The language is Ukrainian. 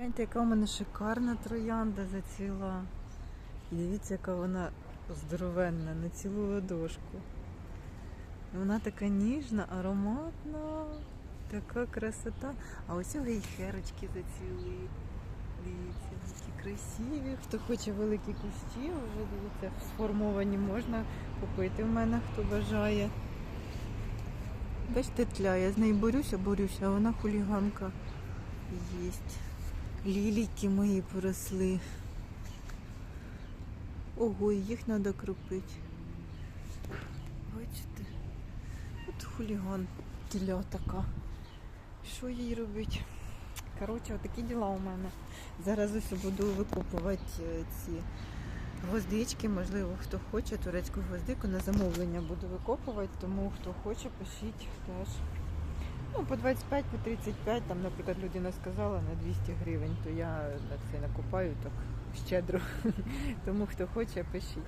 Гляньте, яка у мене шикарна троянда зацвіла. І дивіться, яка вона здоровенна, на цілу ладошку. Вона така ніжна, ароматна, така красота. А ось у гейхерочки зацвіли. Дивіться, які красиві. Хто хоче великі кущі, вже дивіться, сформовані можна купити в мене, хто бажає. Бачите, тля, я з нею борюся, борюся, а вона хуліганка єсть. Лілійки мої поросли. Ого, їх треба кропити. Бачите? От хуліган тіля така. Що їй робити? Коротше, отакі діла у мене. Зараз ось буду викопувати е, ці гвоздички. Можливо, хто хоче турецьку гвоздику на замовлення буду викопувати, тому хто хоче, пишіть теж. Ну, по 25, по 35, там, наприклад, людина сказала на 200 гривень, то я на це накупаю так щедро. Тому хто хоче, пишіть.